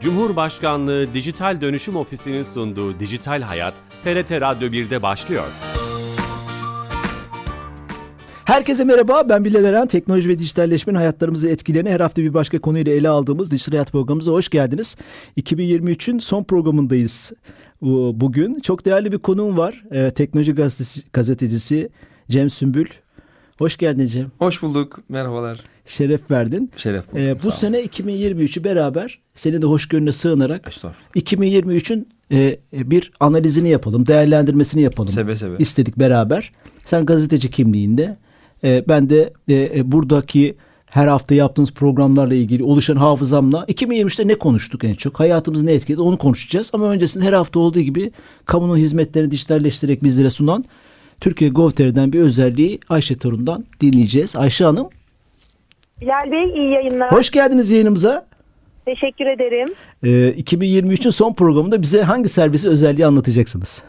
Cumhurbaşkanlığı Dijital Dönüşüm Ofisi'nin sunduğu Dijital Hayat, TRT Radyo 1'de başlıyor. Herkese merhaba ben Bilal Eren. Teknoloji ve dijitalleşmenin hayatlarımızı etkilerini her hafta bir başka konuyla ele aldığımız Dijital Hayat programımıza hoş geldiniz. 2023'ün son programındayız bu- bugün. Çok değerli bir konuğum var. Ee, teknoloji gazetesi, gazetecisi Cem Sümbül. Hoş geldin Cem. Hoş bulduk. Merhabalar. Şeref verdin. Şeref bulduk. Ee, bu sene 2023'ü beraber senin de hoşgörüne sığınarak Estağfurullah. 2023'ün e, bir analizini yapalım, değerlendirmesini yapalım. Seve seve. İstedik beraber. Sen gazeteci kimliğinde, e, ben de e, e, buradaki her hafta yaptığımız programlarla ilgili oluşan hafızamla 2023'te ne konuştuk en çok, hayatımızı ne etkiledi onu konuşacağız. Ama öncesinde her hafta olduğu gibi kamunun hizmetlerini dijitalleştirerek bizlere sunan Türkiye Gov.tr'den bir özelliği Ayşe Torun'dan dinleyeceğiz. Ayşe Hanım, Bilal Bey iyi yayınlar. hoş geldiniz yayınımıza. Teşekkür ederim. E, 2023'ün son programında bize hangi servisi özelliği anlatacaksınız?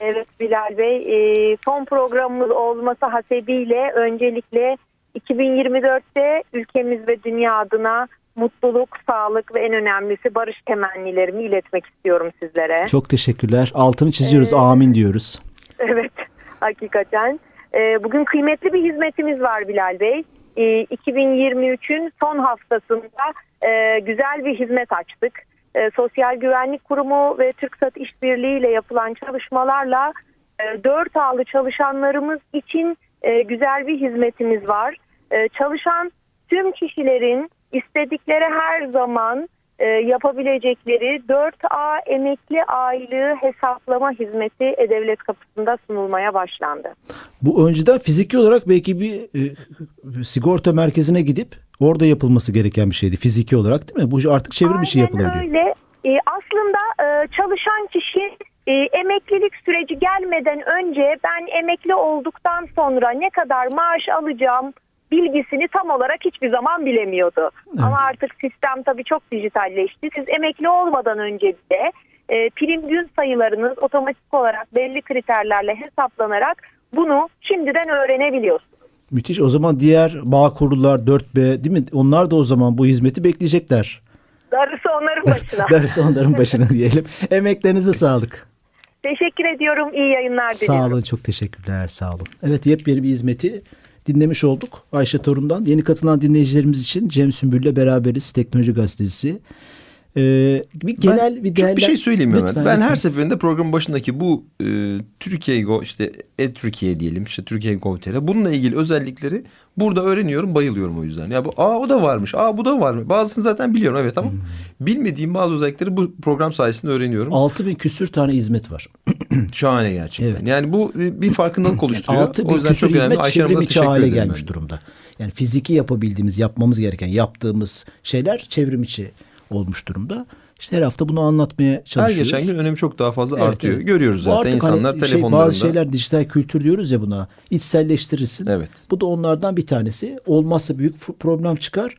Evet Bilal Bey e, son programımız olması hasebiyle öncelikle 2024'te ülkemiz ve dünya adına mutluluk, sağlık ve en önemlisi barış temennilerimi iletmek istiyorum sizlere. Çok teşekkürler. Altını çiziyoruz. Ee, Amin diyoruz. Evet, hakikaten. Ee, bugün kıymetli bir hizmetimiz var Bilal Bey. Ee, 2023'ün son haftasında e, güzel bir hizmet açtık. Ee, Sosyal Güvenlik Kurumu ve TürkSat İşbirliği ile yapılan çalışmalarla e, 4 ağlı çalışanlarımız için e, güzel bir hizmetimiz var. E, çalışan tüm kişilerin istedikleri her zaman e, yapabilecekleri 4A emekli aylığı hesaplama hizmeti E-Devlet kapısında sunulmaya başlandı. Bu önceden fiziki olarak belki bir e, sigorta merkezine gidip orada yapılması gereken bir şeydi fiziki olarak değil mi? Bu artık çevrim içi Aynen yapılabiliyor. öyle. E, aslında e, çalışan kişi e, emeklilik süreci gelmeden önce ben emekli olduktan sonra ne kadar maaş alacağım bilgisini tam olarak hiçbir zaman bilemiyordu. Ama artık sistem tabii çok dijitalleşti. Siz emekli olmadan önce de e, prim gün sayılarınız otomatik olarak belli kriterlerle hesaplanarak bunu şimdiden öğrenebiliyorsunuz. Müthiş. O zaman diğer bağ kurullar 4B değil mi? Onlar da o zaman bu hizmeti bekleyecekler. Darısı onların başına. Dersi onların başına diyelim. Emeklerinize sağlık. Teşekkür ediyorum. İyi yayınlar diliyorum. Sağ olun. Çok teşekkürler. Sağ olun. Evet yepyeni bir hizmeti dinlemiş olduk. Ayşe Torun'dan. Yeni katılan dinleyicilerimiz için Cem Sümbül'le beraberiz. Teknoloji Gazetesi. Ee, bir genel ben bir çok değerlen- bir şey söyleyeyim mi hemen. Lütfen, ben lütfen. her seferinde program başındaki bu e, Türkiye Go işte e Türkiye diyelim işte Türkiye Gov.tr bununla ilgili özellikleri burada öğreniyorum bayılıyorum o yüzden. Ya bu aa o da varmış. Aa bu da var mı? Bazısını zaten biliyorum evet ama bilmediğim bazı özellikleri bu program sayesinde öğreniyorum. 6000 küsür tane hizmet var. Şahane gerçekten. Evet. Yani bu e, bir farkındalık oluşturuyor. 6000 o yüzden küsür çok önemli. hizmet Hanım'a çevrim içi hale gelmiş ben. durumda. Yani fiziki yapabildiğimiz, yapmamız gereken, yaptığımız şeyler çevrim içi olmuş durumda. İşte her hafta bunu anlatmaya Her çalışıyoruz. geçen gün önemi çok daha fazla Evet, artıyor. evet. Görüyoruz zaten artık insanlar hani şey, telefonlarında. bazı şeyler dijital kültür diyoruz ya buna. İçselleştirirsin. Evet. Bu da onlardan bir tanesi. Olmazsa büyük problem çıkar.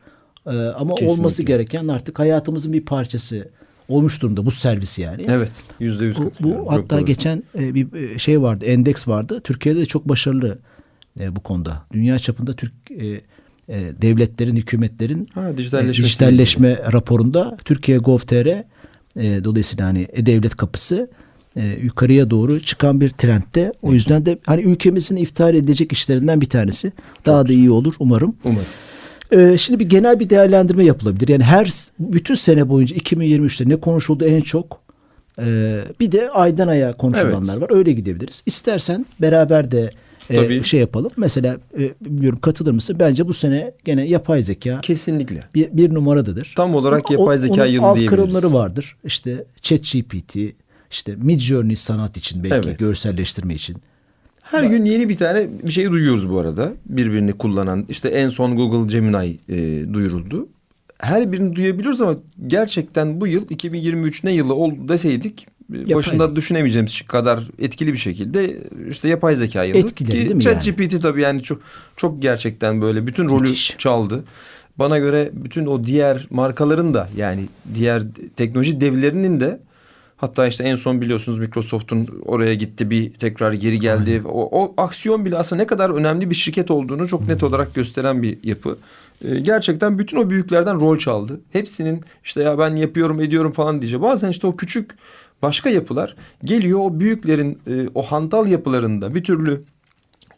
Ee, ama Kesinlikle. olması gereken artık hayatımızın bir parçası olmuş durumda bu servis yani. Evet. Yüzde yüz Bu, bu hatta doğru. geçen e, bir e, şey vardı, endeks vardı. Türkiye'de de çok başarılı e, bu konuda. Dünya çapında Türk e, e, devletlerin, hükümetlerin Ha, e, dijitalleşmesiyle dijitalleşme raporunda Türkiye Gov.tr e, dolayısıyla hani e-devlet kapısı e, yukarıya doğru çıkan bir trendte. O yüzden de hani ülkemizin iftihar edecek işlerinden bir tanesi. Daha da iyi olur umarım. Umarım. Ee, şimdi bir genel bir değerlendirme yapılabilir. Yani her bütün sene boyunca 2023'te ne konuşuldu en çok? Ee, bir de aydan aya konuşulanlar Evet. var. Öyle gidebiliriz. İstersen beraber de e, Tabii. şey yapalım. Mesela e, bilmiyorum katılır mısın? Bence bu sene gene yapay zeka Kesinlikle. bir, bir numaradadır. Tam olarak O- yapay zeka onun yılı alt diyebiliriz. kırımları vardır. İşte ChatGPT, işte Midjourney sanat için belki Evet. görselleştirme için. Her gün yeni bir tane bir şey duyuyoruz bu arada. Birbirini kullanan. işte en son Google Gemini e, duyuruldu. Her birini duyabiliyoruz ama gerçekten bu yıl 2023 ne yılı oldu deseydik e, Yapay başında düşünemeyeceğimiz kadar etkili bir şekilde işte yapay zeka yılı. Etkiledi değil mi ChatGPT tabii yani çok çok gerçekten böyle bütün rolü Müthiş. çaldı. Bana göre bütün o diğer markaların da yani diğer teknoloji devlerinin de Hatta işte en son biliyorsunuz Microsoft'un oraya gitti bir tekrar geri geldi. O, o aksiyon bile aslında ne kadar önemli bir şirket olduğunu çok net olarak gösteren bir yapı. Ee, gerçekten bütün o büyüklerden rol çaldı. Hepsinin işte ya ben yapıyorum ediyorum falan diyecek. Bazen işte o küçük başka yapılar geliyor o büyüklerin e, o hantal yapılarında bir türlü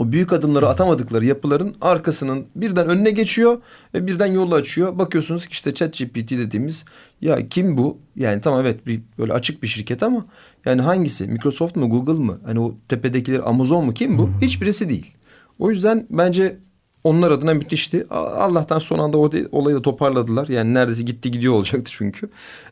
o büyük adımları atamadıkları yapıların arkasının birden önüne geçiyor ve birden yolu açıyor. Bakıyorsunuz ki işte ChatGPT dediğimiz ya kim bu? Yani tamam evet bir böyle açık bir şirket ama yani hangisi? Microsoft mu Google mı? Hani o tepedekiler Amazon mu kim bu? Hiçbirisi değil. O yüzden bence onlar adına müthişti. Allah'tan son anda o olayı da toparladılar. Yani neredeyse gitti gidiyor olacaktı çünkü.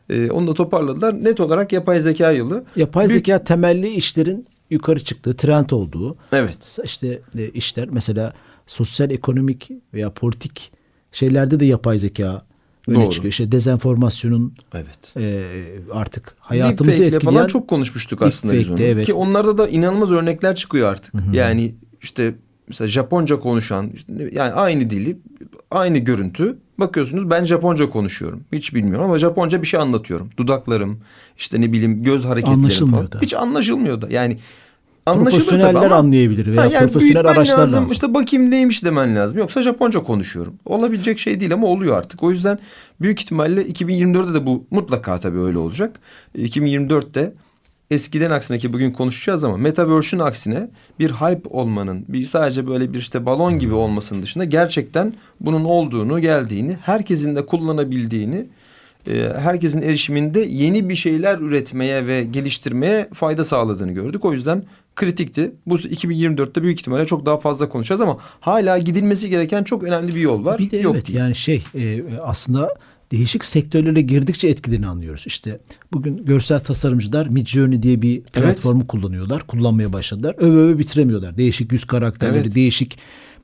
Ee, onu da toparladılar. Net olarak yapay zeka yılı. Yapay Büyük- zeka temelli işlerin yukarı çıktığı, trend olduğu, Evet. işte e, işler mesela sosyal ekonomik veya politik şeylerde de yapay zeka öne Doğru. çıkıyor. İşte dezenformasyonun Evet. e, artık hayatımızı etkileyen falan çok konuşmuştuk aslında biz onu. Evet. Ki onlarda da inanılmaz örnekler çıkıyor artık. Yani işte mesela Japonca konuşan yani aynı dili aynı görüntü bakıyorsunuz ben Japonca konuşuyorum. Hiç bilmiyorum ama Japonca bir şey anlatıyorum. Dudaklarım işte ne bileyim göz hareketlerim Anlaşılmıyor falan. da. Hiç anlaşılmıyor da. Yani anlaşılır tabii ama- anlayabilir veya Ha, yani profesyonel araçlar lazım. İşte bakayım neymiş demen lazım. Yoksa Japonca konuşuyorum. Olabilecek şey değil ama oluyor artık. O yüzden büyük ihtimalle 2024'te de bu mutlaka tabii öyle olacak. 2024'te eskiden aksine ki bugün konuşacağız ama Metaverse'ün aksine bir hype olmanın bir sadece böyle bir işte balon gibi olmasının dışında gerçekten bunun olduğunu geldiğini herkesin de kullanabildiğini e, herkesin erişiminde yeni bir şeyler üretmeye ve geliştirmeye fayda sağladığını gördük. O yüzden kritikti. Bu 2024'te büyük ihtimalle çok daha fazla konuşacağız ama hala gidilmesi gereken çok önemli bir yol var. Bir de Yok evet değil. yani şey e, aslında değişik sektörlere girdikçe etkilerini anlıyoruz. İşte bugün görsel tasarımcılar Midjourney diye bir platformu kullanıyorlar. Kullanmaya başladılar. Öve öve bitiremiyorlar. Değişik yüz karakterleri, Evet. değişik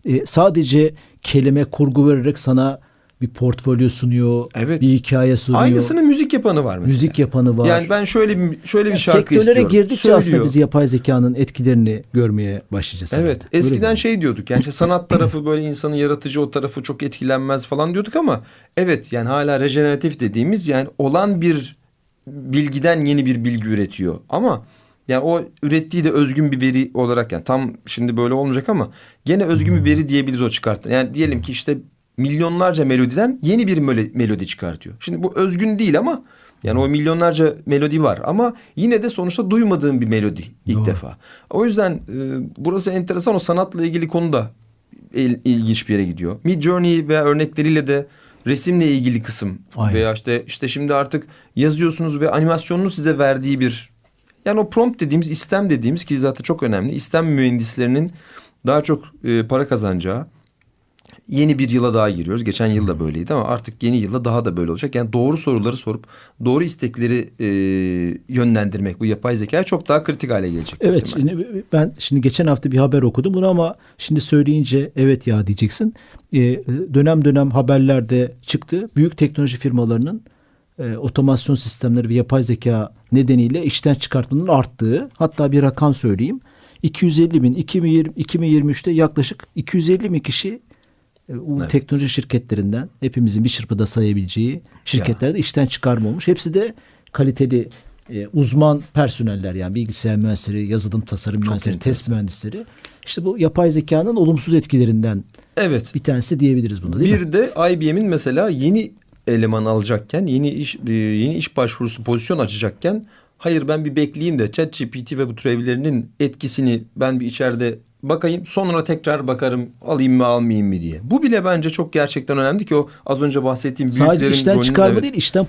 e, sadece kelime kurgu vererek sana bir portfolyo sunuyor, Evet. bir hikaye sunuyor. Aynısını müzik yapanı var mesela. müzik yapanı var. Yani ben şöyle bir şöyle bir Yani şarkı sektörlere istiyorum. girdikçe aslında Söylüyor. biz yapay zekanın etkilerini görmeye başlayacağız. Evet. herhalde. Öyle Eskiden mi? şey diyorduk. Yani işte sanat tarafı böyle insanın yaratıcı o tarafı çok etkilenmez falan diyorduk ama evet yani hala rejeneratif dediğimiz yani olan bir bilgiden yeni bir bilgi üretiyor. Ama yani o ürettiği de özgün bir veri olarak yani tam şimdi böyle olmayacak ama gene özgün bir veri diyebiliriz o çıkarttı. Yani diyelim ki işte milyonlarca melodiden yeni bir melo- melodi çıkartıyor. Şimdi bu özgün değil ama yani o milyonlarca melodi var ama yine de sonuçta duymadığım bir melodi ilk Doğru. defa. O yüzden e, burası enteresan o sanatla ilgili konu da il- ilginç bir yere gidiyor. Mid Journey veya örnekleriyle de resimle ilgili kısım Aynen. veya işte işte şimdi artık yazıyorsunuz ve animasyonunu size verdiği bir yani o prompt dediğimiz istem dediğimiz ki zaten çok önemli. İstem mühendislerinin daha çok e, para kazanacağı yeni bir yıla daha giriyoruz. Geçen yıl da böyleydi ama artık yeni yılda daha da böyle olacak. Yani doğru soruları sorup doğru istekleri e, yönlendirmek bu yapay zekaya çok daha kritik hale gelecek. Evet şimdi ben şimdi geçen hafta bir haber okudum bunu ama şimdi söyleyince evet ya diyeceksin. Ee, dönem dönem haberlerde çıktı. Büyük teknoloji firmalarının e, otomasyon sistemleri ve yapay zeka nedeniyle işten çıkartmanın arttığı hatta bir rakam söyleyeyim. 250 bin 2020, 2023'te yaklaşık 250 bin kişi e, bu Evet. teknoloji şirketlerinden hepimizin bir çırpıda sayabileceği şirketlerde işten çıkarma olmuş. Hepsi de kaliteli e, uzman personeller yani bilgisayar mühendisleri, yazılım tasarım mühendisleri, test mühendisleri. İşte bu yapay zekanın olumsuz etkilerinden Evet. bir tanesi diyebiliriz bunu değil mi? Bir de IBM'in mesela yeni eleman alacakken, yeni iş e, yeni iş başvurusu pozisyon açacakken hayır ben bir bekleyeyim de ChatGPT ve bu türevlerinin etkisini ben bir içeride bakayım sonra tekrar bakarım alayım mı almayayım mı diye. Bu bile bence çok gerçekten önemli ki o az önce bahsettiğim büyüklerin Sadece işten rolünün- çıkarma evet. değil, işten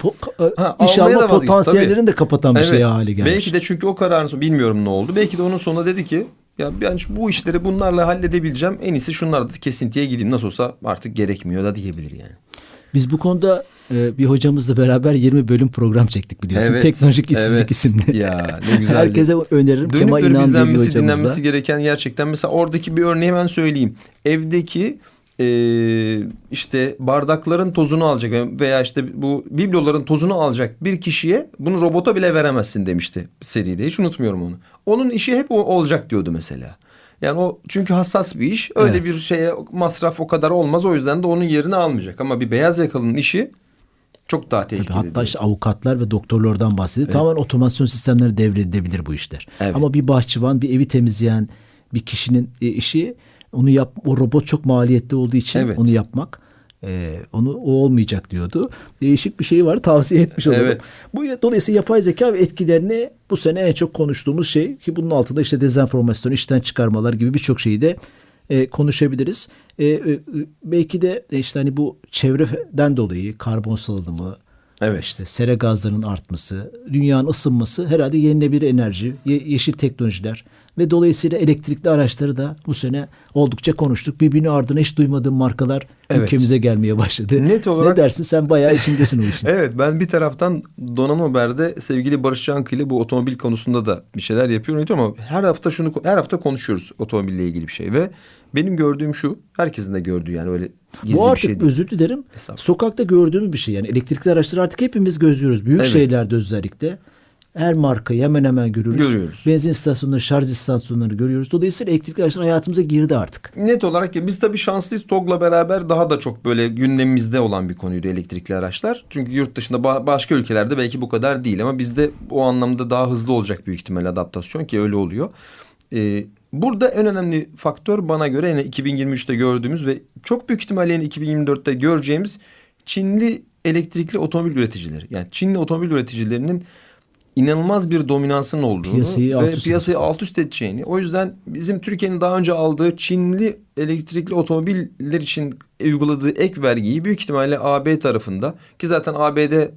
Ha, iş da alma vazgeçti, potansiyellerini tabii. de kapatan bir şey hale gelmiş. Belki de çünkü o kararın sonu bilmiyorum ne oldu. Belki de onun sonunda dedi ki ya ben bu işleri bunlarla halledebileceğim. En iyisi şunlarda da kesintiye gideyim. Nasıl olsa artık gerekmiyor da diyebilir yani. Biz bu konuda e, bir hocamızla beraber 20 bölüm program çektik biliyorsun. Evet, Teknolojik işsizlik evet. isimli. Ya ne güzeldi. Herkese öneririm. Dönüp Kemal İnan izlenmesi, dinlenmesi gereken gerçekten. Mesela oradaki bir örneği hemen söyleyeyim. Evdeki e, işte bardakların tozunu alacak veya işte bu bibloların tozunu alacak bir kişiye bunu robota bile veremezsin demişti seride. Hiç unutmuyorum onu. Onun işi hep o olacak diyordu mesela. Yani o çünkü hassas bir iş. Öyle Evet. bir şeye masraf o kadar olmaz. O yüzden de onun yerini almayacak. Ama bir beyaz yakalının işi çok daha Tabii tehlikeli. hatta diyor. işte avukatlar ve doktorlardan bahsediyor. Tamamen otomasyon sistemleri devredilebilir bu işler. Evet. Ama bir bahçıvan, bir evi temizleyen bir kişinin e, işi onu yap o robot çok maliyetli olduğu için Evet. onu yapmak e, onu o olmayacak diyordu. Değişik bir şey var tavsiye etmiş olalım. Evet. Bu dolayısıyla yapay zeka ve etkilerini bu sene en çok konuştuğumuz şey ki bunun altında işte dezenformasyon, işten çıkarmalar gibi birçok şeyi de e, konuşabiliriz. E, e, belki de işte hani bu çevreden dolayı karbon salınımı, Evet. işte sera gazlarının artması, dünyanın ısınması herhalde yenilenebilir enerji, ye- yeşil teknolojiler ve dolayısıyla elektrikli araçları da bu sene oldukça konuştuk. Birbirini ardına hiç duymadığım markalar Evet. ülkemize gelmeye başladı. Net olarak- Ne dersin sen bayağı içindesin o işin. Evet ben bir taraftan Donanım Haber'de sevgili Barış Cankı ile bu otomobil konusunda da bir şeyler yapıyorum ama her hafta şunu her hafta konuşuyoruz otomobille ilgili bir şey ve benim gördüğüm şu herkesin de gördüğü yani öyle gizli Bu bir artık şey değil. özür dilerim. Sokakta gördüğümüz bir şey. Yani elektrikli araçları artık hepimiz gözlüyoruz. Büyük Evet. şehirlerde özellikle. Her markayı hemen hemen görüyoruz. Görüyoruz. Benzin istasyonları, şarj istasyonları görüyoruz. Dolayısıyla elektrikli araçlar hayatımıza girdi artık. Net olarak ya biz tabii şanslıyız TOG'la beraber daha da çok böyle gündemimizde olan bir konuydu elektrikli araçlar. Çünkü yurt dışında ba- başka ülkelerde belki bu kadar değil ama bizde o anlamda daha hızlı olacak büyük ihtimalle adaptasyon ki öyle oluyor. Ee, burada en önemli faktör bana göre yine 2023'te gördüğümüz ve çok büyük ihtimalle yine 2024'te göreceğimiz Çinli elektrikli otomobil üreticileri. Yani Çinli otomobil üreticilerinin inanılmaz bir dominansının olduğunu Piyasayı ve piyasayı alt üst edeceğini. O yüzden bizim Türkiye'nin daha önce aldığı Çinli elektrikli otomobiller için uyguladığı ek vergiyi büyük ihtimalle AB tarafında ki zaten ABD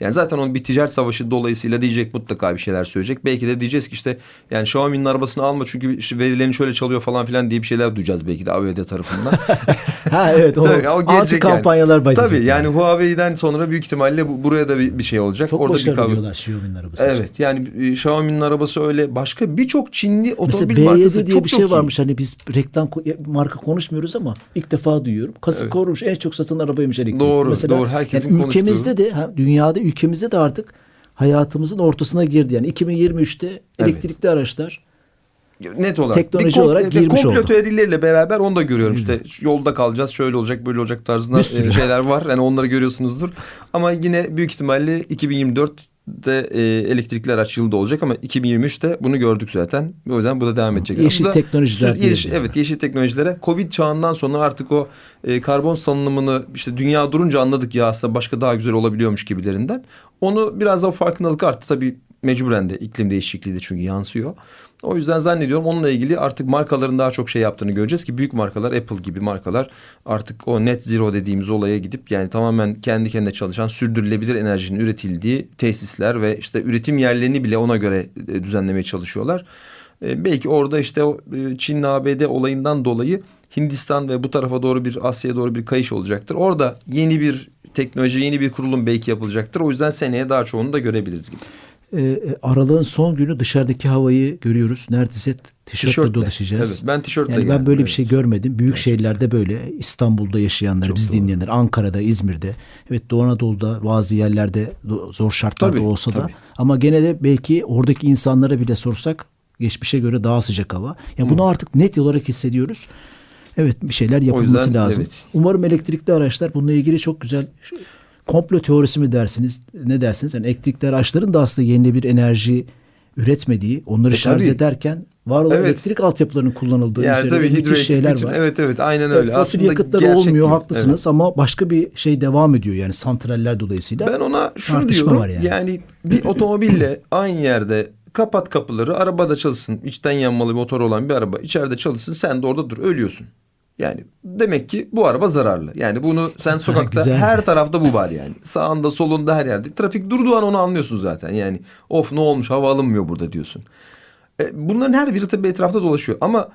yani zaten onun bir ticaret savaşı dolayısıyla diyecek mutlaka bir şeyler söyleyecek. Belki de diyeceğiz ki işte yani Xiaomi'nin arabasını alma çünkü işte verilerini şöyle çalıyor falan filan diye bir şeyler duyacağız belki de ABD tarafından. Ha evet o, Tabii, o gelecek yani. kampanyalar başlayacak. Tabii yani Huawei'den sonra büyük ihtimalle bu, buraya da bir, bir şey olacak. Çok Orada bir başarılı kavga- diyorlar Xiaomi'nin arabası. için. Evet yani e, Xiaomi'nin arabası öyle. Başka birçok Çinli Mesela otomobil B7 markası diye çok bir çok şey iyi. varmış. Hani biz reklam marka konuşmuyoruz ama ilk defa duyuyorum. Kasık korumuş en çok satılan arabaymış elektrikli. Doğru, Mesela, doğru. Herkesin yani ülkemizde konuştuğu. de ha, dünyada ülkemizde de artık hayatımızın ortasına girdi. Yani 2023'te elektrikli araçlar Net olarak. Teknoloji Bir olarak girmiş komplo oldu. teorileriyle beraber onu da görüyorum. İşte yolda kalacağız, şöyle olacak, böyle olacak tarzında e, şeyler var. Yani onları görüyorsunuzdur. Ama yine büyük ihtimalle 2024'te e, elektrikli araç yılda olacak ama 2023'te bunu gördük zaten. O yüzden bu da devam edecek. Yeşil da teknolojiler sür- yeşil. Evet yeşil teknolojilere. Covid çağından sonra artık o e, karbon salınımını işte dünya durunca anladık ya aslında başka daha güzel olabiliyormuş gibilerinden. Onu biraz da o farkındalık arttı. Tabii mecburen de iklim değişikliği de çünkü yansıyor. O yüzden zannediyorum onunla ilgili artık markaların daha çok şey yaptığını göreceğiz ki büyük markalar Apple gibi markalar artık o net zero dediğimiz olaya gidip yani tamamen kendi kendine çalışan sürdürülebilir enerjinin üretildiği tesisler ve işte üretim yerlerini bile ona göre e, düzenlemeye çalışıyorlar. E, belki orada işte e, Çin ABD olayından dolayı Hindistan ve bu tarafa doğru bir Asya'ya doğru bir kayış olacaktır. Orada yeni bir teknoloji, yeni bir kurulum belki yapılacaktır. O yüzden seneye daha çoğunu da görebiliriz gibi. E, aralığın son günü dışarıdaki havayı görüyoruz. Neredeyse tişörtle Tişörtle. dolaşacağız. Evet, ben tişörtle Yani ben böyle bir evet. şey görmedim. Büyük şehirlerde böyle. İstanbul'da yaşayanlar, Çok biz doğru. dinleyenler, Ankara'da, İzmir'de. Evet Doğu Anadolu'da bazı yerlerde zor şartlarda Tabii, olsa da tabii. ama gene de belki oradaki insanlara bile sorsak geçmişe göre daha sıcak hava. Ya bunu artık net olarak hissediyoruz. Evet bir şeyler yapılması yüzden, lazım. evet. Umarım elektrikli araçlar bununla ilgili çok güzel komplo teorisi mi dersiniz? Ne dersiniz? Yani elektrikli araçların da aslında yenilenebilir enerji üretmediği, onları E, şarj tabii. ederken var olan Evet. elektrik altyapılarının kullanıldığı Yani tabii hidroelektrik şeyler bütün- var. evet evet aynen Evet, öyle. fosil Aslında yakıtlar gerçek olmuyor gibi. haklısınız Evet. ama başka bir şey devam ediyor yani santraller dolayısıyla. Ben ona şunu diyorum. var yani. yani. bir otomobille aynı yerde kapat kapıları arabada çalışsın. içten yanmalı bir motor olan bir araba içeride çalışsın. Sen de orada dur ölüyorsun. Yani demek ki bu araba zararlı. Yani bunu sen sokakta her tarafta bu var yani. Sağında solunda her yerde. Trafik durduğu an onu anlıyorsun zaten. Yani of ne olmuş hava alınmıyor burada diyorsun. E, bunların her biri tabii etrafta dolaşıyor ama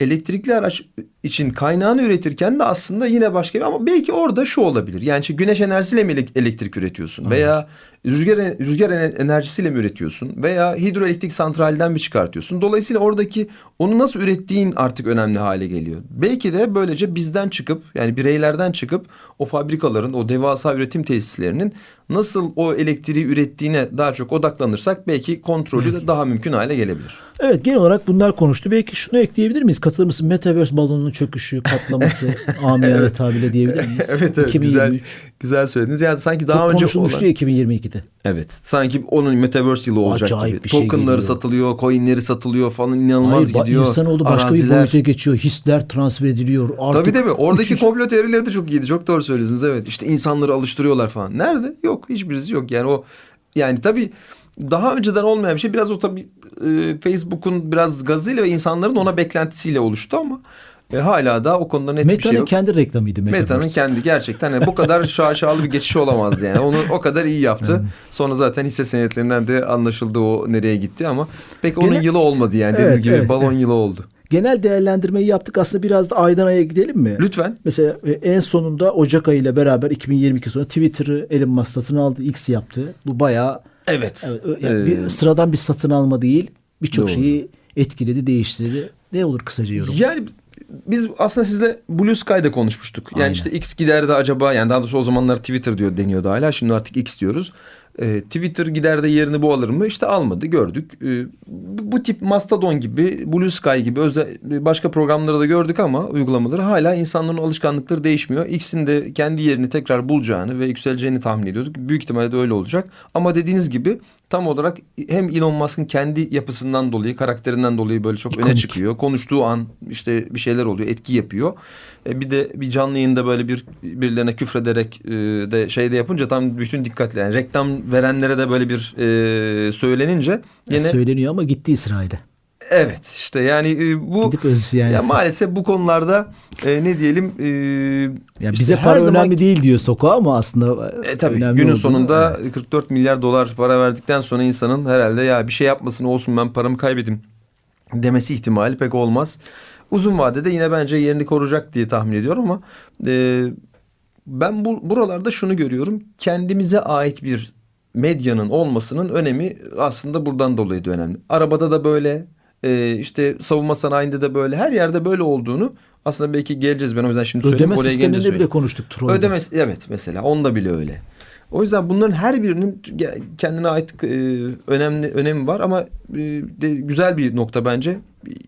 elektrikli araç için kaynağını üretirken de aslında yine başka bir ama belki orada şu olabilir. Yani işte güneş enerjisiyle mi elek- elektrik üretiyorsun veya rüzgar rüzgar ener- enerjisiyle mi üretiyorsun veya hidroelektrik santralden mi çıkartıyorsun? Dolayısıyla oradaki onu nasıl ürettiğin artık önemli hale geliyor. Belki de böylece bizden çıkıp yani bireylerden çıkıp o fabrikaların o devasa üretim tesislerinin nasıl o elektriği ürettiğine daha çok odaklanırsak belki kontrolü de daha mümkün hale gelebilir. Evet genel olarak bunlar konuştu. Belki şunu ekleyebilir miyiz? Katılır mısın? Metaverse balonuna Doların çöküşü, patlaması amiyane tabirle diyebilir miyiz? Evet evet 2023. güzel güzel söylediniz. Yani sanki daha Çok önce konuşulmuştu olan- ya 2022'de. Evet. Sanki onun metaverse yılı olacak Acayip gibi. bir şey Tokenları geliyor. satılıyor, coinleri satılıyor falan inanılmaz Hayır, gidiyor. insanoğlu başka Araziler. bir boyuta geçiyor. Hisler transfer ediliyor. Artık Tabii tabii. Oradaki uçuş- komplo teorileri de çok iyiydi. Çok doğru söylüyorsunuz. Evet. İşte insanları alıştırıyorlar falan. Nerede? Yok. Hiçbirisi yok. Yani o yani tabii daha önceden olmayan bir şey. Biraz o tabii e, Facebook'un biraz gazıyla ve insanların ona beklentisiyle oluştu ama e, hala da o konuda net bir şey Meta'nın yok. kendi reklamıydı Metaverse. Meta'nın kendi gerçekten yani bu kadar şaşalı bir geçiş olamazdı yani. Onu o kadar iyi yaptı. Sonra zaten hisse senetlerinden de anlaşıldı o nereye gitti ama pek onun Genel- yılı olmadı yani. Dediğiniz Evet, gibi evet, balon yılı oldu. Genel değerlendirmeyi yaptık. Aslında biraz da aydan aya gidelim mi? Lütfen. Mesela e, en sonunda Ocak ayı ile beraber 2022 sonra Twitter'ı Elon Musk satın aldı. X yaptı. Bu bayağı Evet. evet, ö- yani Ee, bir sıradan bir satın alma değil. Birçok Doğru. şeyi etkiledi, değiştirdi. Ne olur kısaca yorum? Yani biz aslında sizle Blue Sky'da konuşmuştuk. Yani Aynen. işte X gider de acaba yani daha doğrusu o zamanlar Twitter diyor deniyordu hala. Şimdi artık X diyoruz. Ee, Twitter gider de yerini bu alır mı? İşte almadı gördük. Ee, bu, tip Mastodon gibi, Blue Sky gibi özel başka programları da gördük ama uygulamaları hala insanların alışkanlıkları değişmiyor. X'in de kendi yerini tekrar bulacağını ve yükseleceğini tahmin ediyorduk. Büyük ihtimalle de öyle olacak. Ama dediğiniz gibi tam olarak hem Elon Musk'ın kendi yapısından dolayı, karakterinden dolayı böyle çok öne çıkıyor. Konuştuğu an işte bir şeyler oluyor, etki yapıyor. E, bir de bir canlı yayında böyle bir birilerine küfrederek e, de şeyde yapınca tam bütün dikkatle yani reklam verenlere de böyle bir e, söylenince yine Söyleniyor ama gitti İsrail'e. evet işte yani e, bu Gidip öz yani. ya maalesef bu konularda e, ne diyelim e, Yani işte bize para zaman- önemli değil diyor sokağa ama aslında e, tabii önemli günün olduğunu- sonunda Evet. 44 milyar dolar para verdikten sonra insanın herhalde ya bir şey yapmasın olsun ben paramı kaybedeyim demesi ihtimali pek olmaz. Uzun vadede yine bence yerini koruyacak diye tahmin ediyorum ama e, ben bu buralarda şunu görüyorum. Kendimize ait bir medyanın olmasının önemi aslında buradan dolayı da önemli. Arabada da böyle, e, işte savunma sanayinde de böyle, her yerde böyle olduğunu aslında belki geleceğiz. Ben o yüzden şimdi söyleyeyim. Ödeme oraya gelince sisteminde bile söyleyeyim. konuştuk Troy'da. Ödeme evet mesela onda bile öyle. O yüzden bunların her birinin kendine ait e, önemli önemi var ama e, de güzel bir nokta bence.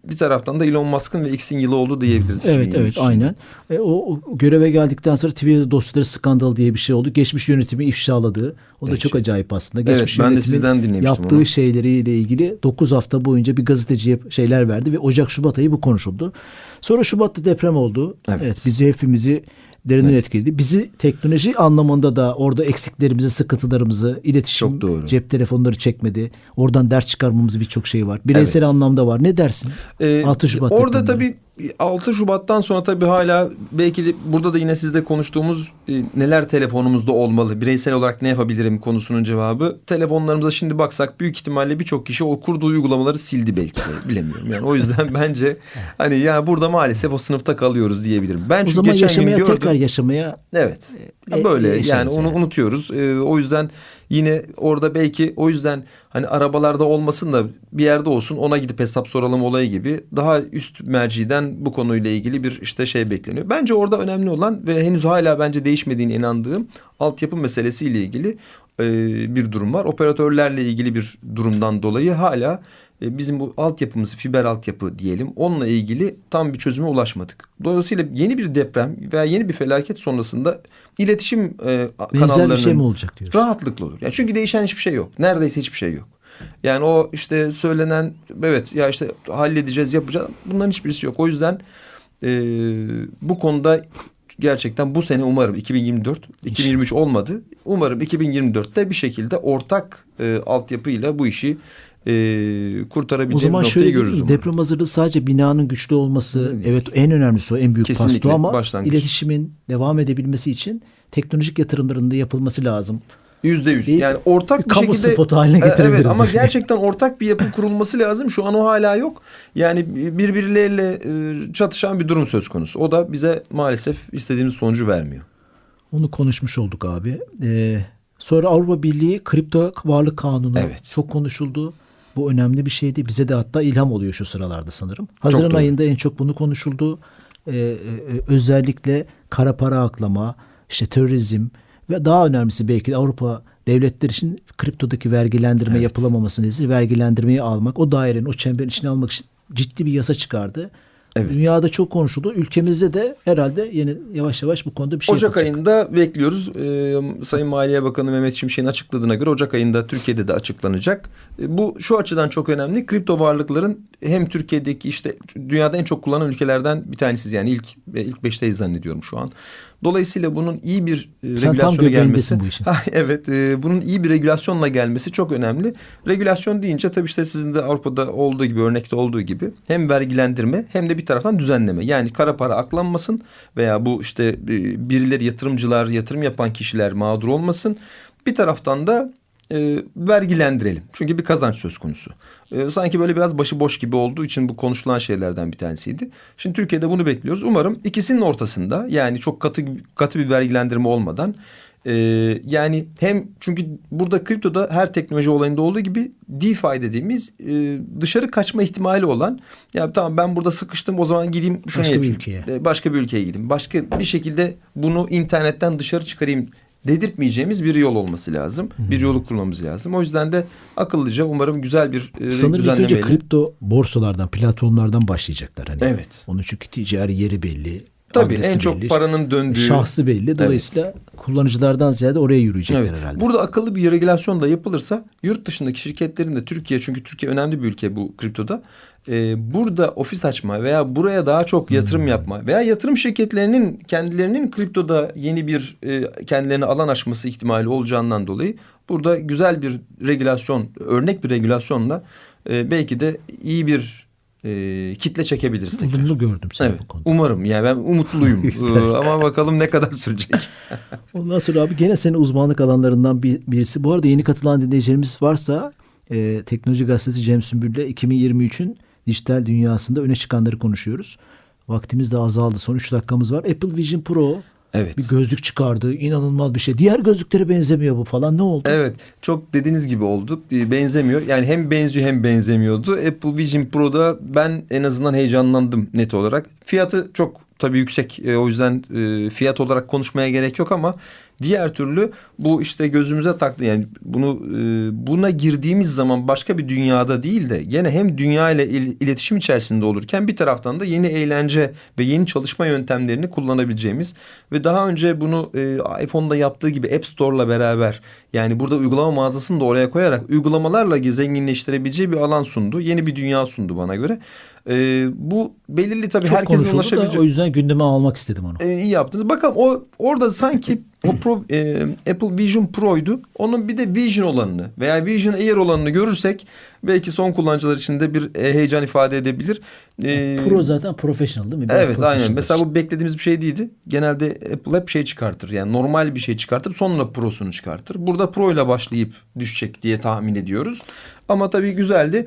Bir taraftan da Elon Musk'ın ve X'in yılı oldu diyebiliriz. Evet 2023 evet için. aynen. E, o, göreve geldikten sonra Twitter dosyaları skandal diye bir şey oldu. Geçmiş yönetimi ifşaladığı. O da Evet. çok acayip aslında. Evet, Geçmiş ben de sizden dinlemiştim yaptığı onu. şeyleriyle ilgili 9 hafta boyunca bir gazeteciye şeyler verdi ve Ocak Şubat ayı bu konuşuldu. Sonra Şubat'ta deprem oldu. Evet. bizi hepimizi derinden Evet. etkiledi. Bizi teknoloji anlamında da orada eksiklerimizi, sıkıntılarımızı, iletişim, Çok doğru. cep telefonları çekmedi. Oradan ders çıkarmamız birçok şey var. Bireysel Evet. anlamda var. Ne dersin? Ee, 6 Şubat Orada tabii 6 Şubat'tan sonra tabii hala belki de burada da yine sizle konuştuğumuz e, neler telefonumuzda olmalı, bireysel olarak ne yapabilirim konusunun cevabı. Telefonlarımıza şimdi baksak büyük ihtimalle birçok kişi o kurduğu uygulamaları sildi belki de bilemiyorum. Yani o yüzden bence hani ya burada maalesef o sınıfta kalıyoruz diyebilirim. Ben O zaman geçen yaşamaya gün gördüm. tekrar yaşamaya Evet. E, böyle yani onu yani. unutuyoruz. Ee, o yüzden yine orada belki o yüzden hani arabalarda olmasın da bir yerde olsun ona gidip hesap soralım olayı gibi daha üst merciden bu konuyla ilgili bir işte şey bekleniyor. Bence orada önemli olan ve henüz hala bence değişmediğine inandığım altyapı meselesiyle ilgili bir durum var. Operatörlerle ilgili bir durumdan dolayı hala bizim bu altyapımız fiber altyapı diyelim onunla ilgili tam bir çözüme ulaşmadık. Dolayısıyla yeni bir deprem veya yeni bir felaket sonrasında iletişim e, benzer kanallarının bir şey mi olacak diyorsun? rahatlıkla olur. Yani çünkü değişen hiçbir şey yok. Neredeyse hiçbir şey yok. Yani o işte söylenen evet ya işte halledeceğiz yapacağız bunların hiçbirisi yok. O yüzden e, bu konuda gerçekten bu sene umarım 2024 2023 olmadı. Umarım 2024'te bir şekilde ortak e, altyapıyla bu işi e, O kurtarabileceğimiz zaman noktayı şöyle görürüz umarım. deprem hazırlığı sadece binanın güçlü olması Evet. evet en önemlisi o en büyük Kesinlikle, pasto ama başlangıç. iletişimin devam edebilmesi için teknolojik yatırımların da yapılması lazım. Yüzde yüz. Yani ortak bir bir, kamu şekilde... spotu haline E, getirebiliriz Evet ama gerçekten ortak bir yapı kurulması lazım. Şu an o hala yok. Yani birbirleriyle e, çatışan bir durum söz konusu. O da bize maalesef istediğimiz sonucu vermiyor. Onu konuşmuş olduk abi. Ee, sonra Avrupa Birliği kripto varlık kanunu Evet. çok konuşuldu. Bu önemli bir şeydi. Bize de hatta ilham oluyor şu sıralarda sanırım. Haziran ayında en çok bunu konuşuldu. Ee, e, özellikle kara para aklama, işte terörizm ve daha önemlisi belki de Avrupa devletler için kriptodaki vergilendirme Evet. yapılamaması nedeniyle vergilendirmeyi almak, o dairenin, o çemberin içine almak için ciddi bir yasa çıkardı. Evet. Dünyada çok konuşuldu. Ülkemizde de herhalde yeni yavaş yavaş bu konuda bir şey Ocak yapılacak. ayında bekliyoruz. Ee, Sayın Maliye Bakanı Mehmet Şimşek'in açıkladığına göre Ocak ayında Türkiye'de de açıklanacak. Ee, bu şu açıdan çok önemli. Kripto varlıkların hem Türkiye'deki işte dünyada en çok kullanılan ülkelerden bir tanesiyiz. Yani ilk e, ilk beşteyiz zannediyorum şu an. Dolayısıyla bunun iyi bir e, regülasyona gelmesi. bu işin. Ha, evet, e, bunun iyi bir regülasyonla gelmesi çok önemli. Regülasyon deyince tabii işte sizin de Avrupa'da olduğu gibi örnekte olduğu gibi hem vergilendirme hem de bir taraftan düzenleme. Yani kara para aklanmasın veya bu işte e, birileri yatırımcılar, yatırım yapan kişiler mağdur olmasın. Bir taraftan da e, vergilendirelim. Çünkü bir kazanç söz konusu. E, sanki böyle biraz başıboş gibi olduğu için bu konuşulan şeylerden bir tanesiydi. Şimdi Türkiye'de bunu bekliyoruz. Umarım ikisinin ortasında yani çok katı katı bir vergilendirme olmadan e, yani hem çünkü burada kriptoda her teknoloji olayında olduğu gibi DeFi dediğimiz e, dışarı kaçma ihtimali olan ya tamam ben burada sıkıştım o zaman gideyim şunu Başka bir yapayım. ülkeye. E, başka bir ülkeye gideyim. Başka bir şekilde bunu internetten dışarı çıkarayım dedirtmeyeceğimiz bir yol olması lazım. Bir yolu kurmamız lazım. O yüzden de akıllıca umarım güzel bir e, Sanırım ilk önce düzenlemeyle. kripto borsalardan, platformlardan başlayacaklar. Hani. Evet. Onun çünkü ticari yeri belli. Tabii adresi en çok belli, paranın döndüğü. Şahsı belli. Dolayısıyla kullanıcılardan ziyade oraya yürüyecekler Evet. herhalde. Burada akıllı bir regülasyon da yapılırsa yurt dışındaki şirketlerin de Türkiye çünkü Türkiye önemli bir ülke bu kriptoda. e, burada ofis açma veya buraya daha çok yatırım yapma veya yatırım şirketlerinin kendilerinin kriptoda yeni bir e, kendilerine alan açması ihtimali olacağından dolayı burada güzel bir regülasyon, örnek bir regülasyonla e, belki de iyi bir e, kitle çekebiliriz tekrar. Olumlu gördüm seni Evet. bu konuda. Umarım yani ben umutluyum. Ee, Ama bakalım ne kadar sürecek. Ondan sonra abi gene senin uzmanlık alanlarından bir, birisi. Bu arada yeni katılan dinleyicilerimiz varsa e, Teknoloji Gazetesi Cem Sümbül'le 2023'ün dijital dünyasında öne çıkanları konuşuyoruz. Vaktimiz de azaldı. Son 3 dakikamız var. Apple Vision Pro Evet. bir gözlük çıkardı. İnanılmaz bir şey. Diğer gözlüklere benzemiyor bu falan. Ne oldu? Evet çok dediğiniz gibi oldu. Benzemiyor. Yani hem benziyor hem benzemiyordu. Apple Vision Pro'da ben en azından heyecanlandım net olarak. Fiyatı çok tabii yüksek. Ee, o yüzden e, fiyat olarak konuşmaya gerek yok ama diğer türlü bu işte gözümüze taktı. Yani bunu e, buna girdiğimiz zaman başka bir dünyada değil de gene hem dünya ile il- iletişim içerisinde olurken bir taraftan da yeni eğlence ve yeni çalışma yöntemlerini kullanabileceğimiz ve daha önce bunu e, iPhone'da yaptığı gibi App Store'la beraber yani burada uygulama mağazasını da oraya koyarak uygulamalarla zenginleştirebileceği bir alan sundu. Yeni bir dünya sundu bana göre. E, bu belirli tabii Çok herkesin ulaşabileceği. o yüzden gündeme almak istedim onu. E, iyi yaptınız. Bakalım o orada sanki o Pro, e, Apple Vision Pro'ydu. Onun bir de Vision olanını veya Vision Air olanını görürsek belki son kullanıcılar için de bir e, heyecan ifade edebilir. E, Pro zaten professional değil mi? Biraz Evet aynen. Mesela bu beklediğimiz bir şey değildi. Genelde Apple hep şey çıkartır. Yani normal bir şey çıkartıp sonra Pro'sunu çıkartır. Burada Pro ile başlayıp düşecek diye tahmin ediyoruz. Ama tabii güzeldi.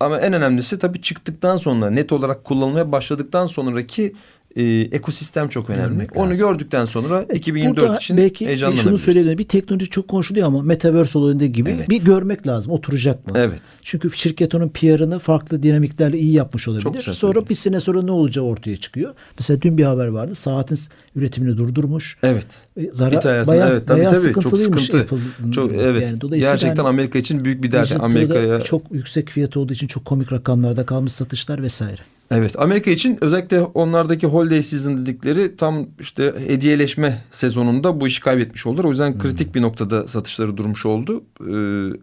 Ama en önemlisi tabii çıktıktan sonra net olarak kullanılmaya başladıktan sonraki e, ekosistem çok önemli. Görmek Onu lazım. gördükten sonra 2024 Burada için belki şunu heyecanlanabiliriz. söyleyebilirim. Bir teknoloji çok konuşuluyor ama Metaverse olayında gibi Evet. bir görmek lazım. Oturacak mı? Evet. Çünkü şirket onun PR'ını farklı dinamiklerle iyi yapmış olabilir. güzel Sonra bir sene sonra ne olacağı ortaya çıkıyor. Mesela dün bir haber vardı. Saatin üretimini durdurmuş. Evet. E, Zarar, bayağı, evet tabii bayağı tabii çok sıkıntı. Apple'ın Çok evet. Yani dolayısıyla Gerçekten hani Amerika için büyük bir dert. Amerika'ya çok yüksek fiyat olduğu için çok komik rakamlarda kalmış satışlar vesaire. Evet Amerika için özellikle onlardaki holiday season dedikleri tam işte hediyeleşme sezonunda bu işi kaybetmiş oldular. O yüzden kritik bir noktada satışları durmuş oldu. Ee,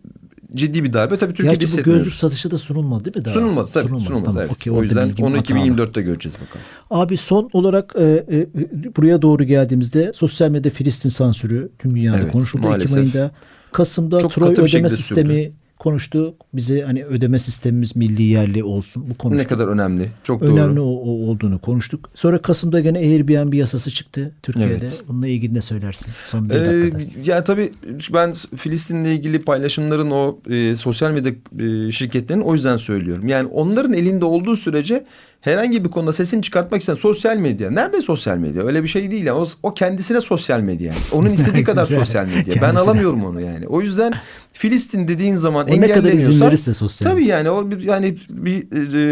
ciddi bir darbe. Tabii Türkiye'de Gerçi bu gözlük satışı da sunulmadı değil mi? Daha? Sunulmadı tabii sunulmadı. Tamam, evet. okey, o yüzden onu hatalı. 2024'te göreceğiz bakalım. Abi son olarak e, e, buraya doğru geldiğimizde sosyal medya Filistin sansürü tüm dünyada Evet, konuşuldu. maalesef. Ekim ayında Kasım'da Çok Troy ödeme sistemi konuştu. Bize hani ödeme sistemimiz milli yerli olsun. Bu konuştuk. Ne kadar önemli. Çok Önemli doğru. o, o olduğunu konuştuk. Sonra Kasım'da gene Airbnb yasası çıktı Türkiye'de. Evet. Bununla ilgili ne söylersin? Son bir Ee, dakikada. ya tabii ben Filistin'le ilgili paylaşımların o e, sosyal medya e, şirketlerinin o yüzden söylüyorum. Yani onların elinde olduğu sürece herhangi bir konuda sesini çıkartmak isteyen sosyal medya. Nerede sosyal medya? Öyle bir şey değil. Yani. O, o kendisine sosyal medya. Yani. Onun istediği kadar sosyal medya. Ben Kendisine. alamıyorum onu yani. O yüzden Filistin dediğin zaman O ne kadar izin engelleniyorsa sosyal. Tabii yani o bir yani bir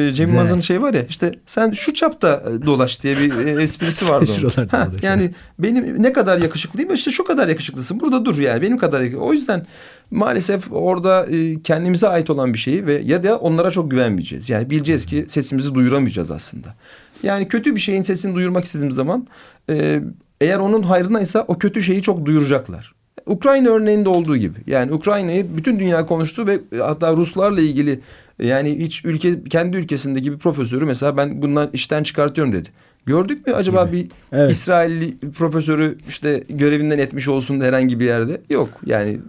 e, Cem. Yılmaz'ın şey var ya işte sen şu çapta e, dolaş diye bir e, esprisi vardı. onun. Ha, yani benim ne kadar yakışıklıyım işte şu kadar yakışıklısın. Burada dur yani benim kadar yakışıklı. O yüzden maalesef orada e, kendimize ait olan bir şeyi ve ya da onlara çok güvenmeyeceğiz. Yani bileceğiz ki sesimizi duyuramayacağız. aslında. Yani kötü bir şeyin sesini duyurmak istediğimiz zaman e, eğer onun hayrınaysa o kötü şeyi çok duyuracaklar. Ukrayna örneğinde olduğu gibi. Yani Ukrayna'yı bütün dünya konuştu ve hatta Ruslarla ilgili yani hiç ülke kendi ülkesindeki bir profesörü mesela ben bundan işten çıkartıyorum dedi. Gördük mü acaba bir Evet. İsrailli profesörü işte görevinden etmiş olsun herhangi bir yerde? Yok yani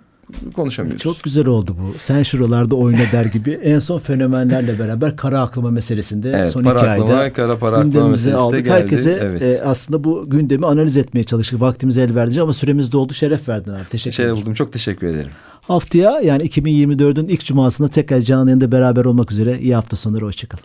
konuşamıyoruz. Çok güzel oldu bu. Sen şuralarda oyna der gibi. En son fenomenlerle beraber kara aklama meselesinde Evet, son para iki aklama, ayda kara para aklama meselesi de aldık. geldi. Herkese Evet. e, aslında bu gündemi analiz etmeye çalıştık. Vaktimiz el verdi ama süremiz doldu. Şeref verdin abi. Teşekkür ederim. buldum çok teşekkür ederim. Haftaya yani 2024'ün ilk cumasında tekrar canlı yayında beraber olmak üzere. İyi hafta sonları. Hoşçakalın.